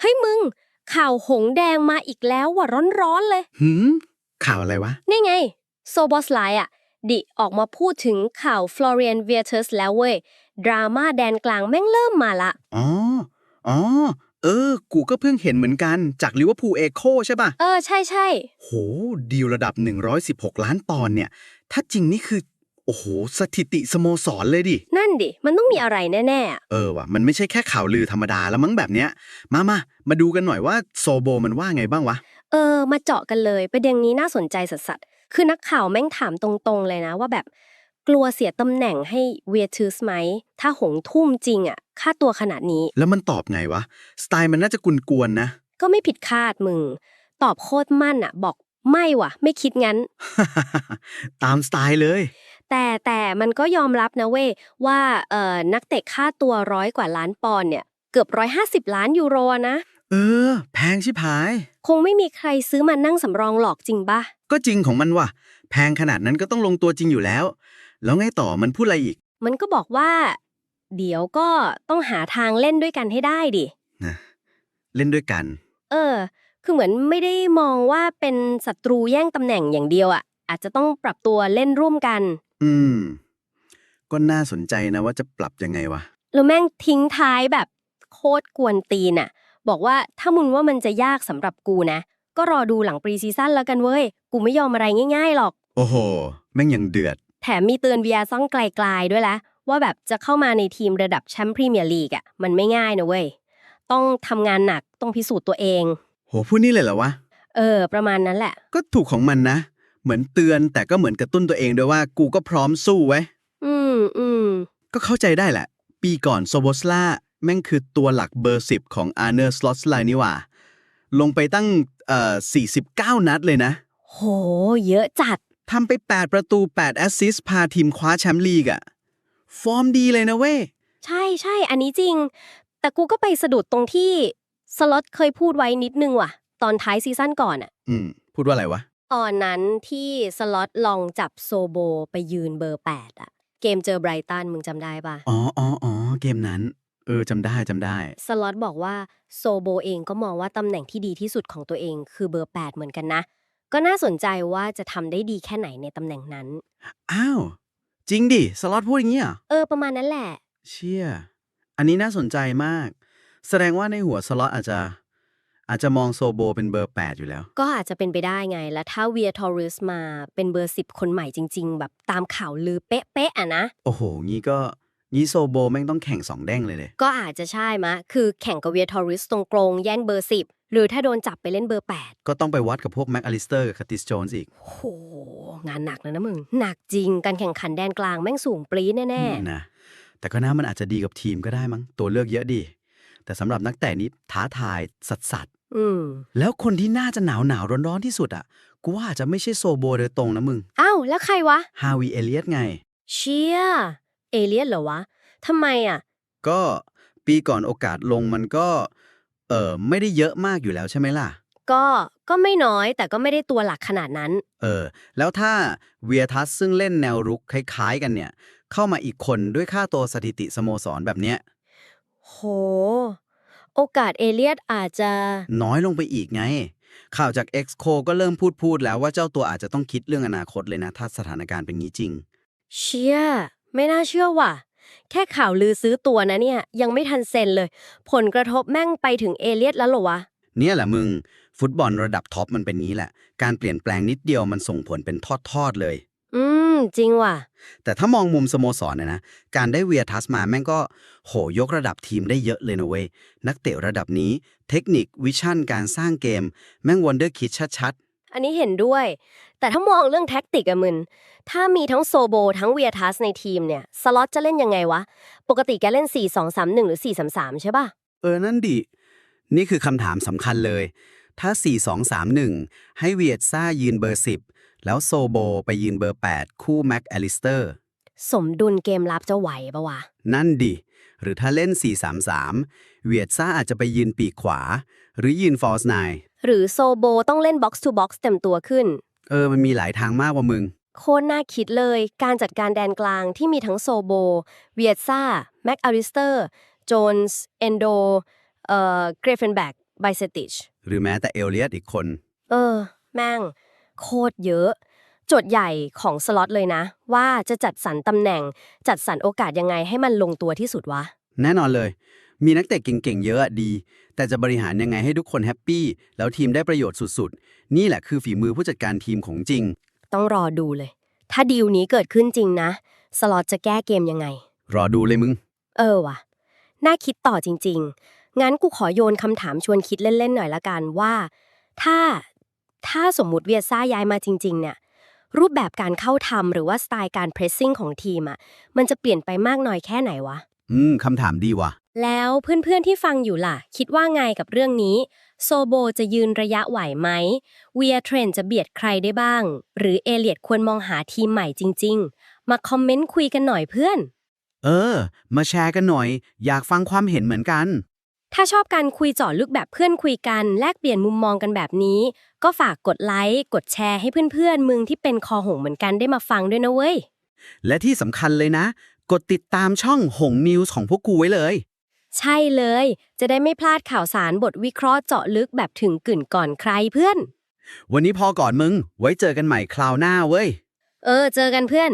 เฮ้ยมึง ข่าวหงแดงมาอีกแล้วว่ะร้อนๆเลย หืมข่าวอะไรวะ นี่ไง โซบอสไลอะ ดิออกมาพูดถึงข่าวฟลอเรียนเวียเทสแล้วเว้ย ดราม่าแดนกลางแม่งเริ่มมาละ อ๋อ อ๋อ เออ กูก็เพิ่งเห็นเหมือนกันจากลิเวอร์พูลเอโคใช่ป่ะ เออ ใช่ใช่ โห ดีลระดับ 116 ล้านปอนด์เนี่ย ถ้าจริงนี่คือ โอ้โห สถิติสโมสรเลยดิ นั่นดิ มันต้องมีอะไรแน่ๆอะเออว่ะ มันไม่ใช่แค่ข่าวลือธรรมดาแล้วมั้งแบบเนี้ย มามา มาดูกันหน่อยว่าโซโบมันว่าไงบ้างวะ เออ มาเจาะกันเลยประเด็นนี้น่าสนใจสัสๆคือนักข่าวแม่งถามตรงๆเลยนะว่าแบบ กลัวเสียตำแหน่งให้เวียทูสไหม ถ้าหงทุ่มจริงอะ ค่าตัวขนาดนี้ แล้วมันตอบไงวะ สไตล์มันน่าจะกวนๆนะ ก็ไม่ผิดคาดมึง ตอบโคตรมั่นอะ บอกไม่ว่ะ ไม่คิดงั้น ตามสไตล์เลย แต่แต่มันก็ยอมรับนะเว้ยว่าเอ่อนักเตะค่าตัวร้อยกว่าล้านปอนด์เนี่ยเกือบร้อยห้าสิบล้านยูโรนะ เออ แพงชิบหาย คงไม่มีใครซื้อมานั่งสำรองหลอกจริงปะก็จริงของมันว่ะ แพงขนาดนั้นก็ต้องลงตัวจริงอยู่แล้ว แล้วไงต่อมันพูดอะไรอีก มันก็บอกว่า เดี๋ยวก็ต้องหาทางเล่นด้วยกันให้ได้ดิ นะเล่นด้วยกัน เออ คือเหมือนไม่ได้มองว่าเป็นศัตรูแย่งตำแหน่งอย่างเดียวอะ่ะอาจจะต้องปรับตัวเล่นร่วมกัน อืม ก็น่าสนใจนะว่าจะปรับยังไงวะ แล้วแม่งทิ้งท้ายแบบโคตรกวนตีนอะบอกว่าถ้ามุนว่ามันจะยากสำหรับกูนะ ก็รอดูหลังปรีซีซั่นแล้วกันเว้ย กูไม่ยอมอะไรง่าย ๆ หรอก โอ้โห แม่งยังเดือด แถมมีเตือนเวียซ่องไกลๆด้วยละว่าแบบจะเข้ามาในทีมระดับแชมป์พรีเมียร์ลีกอะมันไม่ง่ายนะเว้ย ต้องทำงานหนักต้องพิสูจน์ตัวเอง โหพูดนี่เลยเหรอวะ เออ ประมาณนั้นแหละ ก็ถูกของมันนะ เหมือนเตือนแต่ก็เหมือนกระตุ้นตัวเองด้วยว่ากูก็พร้อมสู้ไว้อืมอืมก็เข้าใจได้แหละ ปีก่อนโซโบสลาแม่งคือตัวหลักเบอร์10ของอาร์เนอร์สลอตสไลนี่หว่า ลงไปตั้งเอ่อ49 นัดเลยนะ โห เยอะจัด ทำไป 8 ประตู 8 แอสซิสต์พาทีมคว้าแชมป์ลีกอะฟอร์มดีเลยนะเว้ย ใช่ใช่ อันนี้จริง แต่กูก็ไปสะดุดตรงที่ สล็อตเคยพูดไว้นิดนึงว่ะ ตอนท้ายซีซั่นก่อนอะอืม พูดว่าอะไรวะ ตอนนั้นที่สล็อตลองจับโซโบไปยืนเบอร์8อะเกมเจอไบรตันมึงจำได้ปะอ๋ออ๋ออ๋อเกมนั้น เออจำได้จำได้ สล็อตบอกว่าโซโบเองก็มองว่าตำแหน่งที่ดีที่สุดของตัวเองคือเบอร์8เหมือนกันนะ ก็น่าสนใจว่าจะทำได้ดีแค่ไหนในตำแหน่งนั้น อ้าว จริงดิ สล็อตพูดอย่างเงี้ยเหรอเออประมาณนั้นแหละ เชี่ย อันนี้น่าสนใจมาก แสดงว่าในหัวสล็อตอาจจะ อาจจะมองโซโบเป็นเบอร์ 8 อยู่แล้ว ก็อาจจะเป็นไปได้ไง แล้วถ้าเวียทอริสมาเป็นเบอร์ 10 คนใหม่จริง ๆ แบบตามข่าวลือเป๊ะๆอะนะ โอ้โห งี้ก็งี้โซโบแม่งต้องแข่งสองแด้งเลยเลย ก็อาจจะใช่มะ คือแข่งกับเวียทอริสตรงกรงๆแย่งเบอร์ 10 หรือถ้าโดนจับไปเล่นเบอร์ 8 ก็ต้องไปวัดกับพวกแม็กอลิสเตอร์กับคาติสโจนส์อีก โห งานหนักเลยนะมึง หนักจริง การแข่งขันแดนกลางแม่งสูงปรี๊ดแน่นะ แต่ก็น่ามันอาจจะดีกับทีมก็ได้มั้ง ตัวเลือกเยอะดี แต่สำหรับนักเตะนี้ท้าทายสัสสัส ๆอืมๆแล้วคนที่น่าจะหนาวหนาวร้อนร้อนๆที่สุดอะกูว่าอาจจะไม่ใช่โซโบโดยตรงนะมึงอ้าวแล้วใครวะ ฮาวีเอเลียตไง เชียเอเลียนเหรอวะทำไมอะ ก็ปีก่อนโอกาสลงมันก็ เออไม่ได้เยอะมากอยู่แล้วใช่ไหมล่ะ ก็ก็ไม่น้อยแต่ก็ไม่ได้ตัวหลักขนาดนั้น เออ แล้วถ้าเวียทัสซึ่งเล่นแนวรุกคล้ายๆกันเนี่ย เข้ามาอีกคนด้วยค่าตัวสถิติสโมสรแบบเนี้ย โห โอกาสเอเลียตอาจจะ น้อยลงไปอีกไง ข่าวจาก x c o ก็เริ่มพูดพูดแล้วว่าเจ้าตัวอาจจะต้องคิดเรื่องอนาคตเลยนะ ถ้าสถานการณ์เป็นงี้จริง เชียไม่น่าเชื่อว่ะ แค่ข่าวลือซื้อตัวนะเนี่ย ยังไม่ทันเซ็นเลย ผลกระทบแม่งไปถึงเอเลียตแล้วเหรอวะ เนี่ยแหละมึง ฟุตบอลระดับท็อปมันเป็นงี้แหละ การเปลี่ยนแปลงนิดเดียวมันส่งผลเป็นทอดๆเลย อืม จริงว่ะ แต่ถ้ามองมุมสโมสรนะนะ การได้เวียทัสมาแม่งก็โหยกระดับทีมได้เยอะเลยนะเว้ย นักเตะระดับนี้ เทคนิควิชั่นการสร้างเกม แม่งวันเดอร์คิดชัดอันนี้เห็นด้วย แต่ถ้ามองเรื่องแท็กติกอะมึน ถ้ามีทั้งโซโบทั้งเวียทัสในทีมเนี่ย สล็อตจะเล่นยังไงวะ ปกติแกเล่น 4 2 3 1 หรือ 4 3 3 ใช่ป่ะๆเออ นั่นดิ นี่คือคำถามสำคัญเลย ถ้า 4-2-3-1 ให้เวียดซ่ายืนเบอร์ 10 แล้วโซโบไปยืนเบอร์ 8 คู่แม็กอลิสเตอร์ สมดุลเกมรับจะไหวปะวะ นั่นดิ หรือถ้าเล่น 4-3-3 เวียดซ่าอาจจะไปยืนปีกขวา หรือยืนฟอร์สไนหรือโซโบต้องเล่นบ็อกซ์ทูบ็อกซ์เต็มตัวขึ้น เออ มันมีหลายทางมากว่ามึง โคตรน่าคิดเลยการจัดการแดนกลางที่มีทั้งโซโบ เวียซ่า แม็กอาริสเตอร์ โจนส์ เอนโด เอ่อ เกรเฟนแบกไบเซติช หรือแม้แต่เอลเลียตอีกคน เออ แม่ง โคตรเยอะโจทย์ใหญ่ของสล็อตเลยนะ ว่าจะจัดสรรตำแหน่ง จัดสรรโอกาสยังไงให้มันลงตัวที่สุดวะ แน่นอนเลย มีนักเตะเก่งๆ เยอะอะดี แต่จะบริหารยังไงให้ทุกคนแฮปปี้ แล้วทีมได้ประโยชน์สุดๆ นี่แหละคือฝีมือผู้จัดการทีมของจริง ต้องรอดูเลย ถ้าดีลนี้เกิดขึ้นจริงนะ สล็อตจะแก้เกมยังไง รอดูเลยมึง เออว่ะ น่าคิดต่อจริง ๆ งั้นกูขอโยนคำถามชวนคิดเล่นๆหน่อยละกันว่า ถ้า ถ้าสมมุติเวียซ่าย้ายมาจริง ๆ เนี่ย รูปแบบการเข้าทำหรือว่าสไตล์การเพรสซิ่งของทีมอะมันจะเปลี่ยนไปมากน้อยแค่ไหนวะ อืมคำถามดีว่ะ แล้วเพื่อนๆที่ฟังอยู่ล่ะ คิดว่าไงกับเรื่องนี้ โซโบจะยืนระยะไหวไหมเวียเทรนจะเบียดใครได้บ้าง หรือเอเลียดควรมองหาทีมใหม่จริง ๆ มาคอมเมนต์คุยกันหน่อยเพื่อน เออ มาแชร์กันหน่อย อยากฟังความเห็นเหมือนกัน ถ้าชอบการคุยเจาะลึกแบบเพื่อนคุยกัน แลกเปลี่ยนมุมมองกันแบบนี้ ก็ฝากกดไลค์กดแชร์ให้เพื่อนๆ มึงที่เป็นคอหงเหมือนกันได้มาฟังด้วยนะเว้ย และที่สำคัญเลยนะ กดติดตามช่องหงนิวส์ของพวกกูไว้เลย ใช่เลย จะได้ไม่พลาดข่าวสารบทวิเคราะห์เจาะลึกแบบถึงกึ่นก่อนใครเพื่อน วันนี้พอก่อนมึง ไว้เจอกันใหม่คราวหน้าเว้ย เออ เจอกันเพื่อน